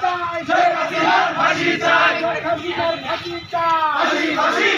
চাই চাই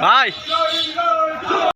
Ai!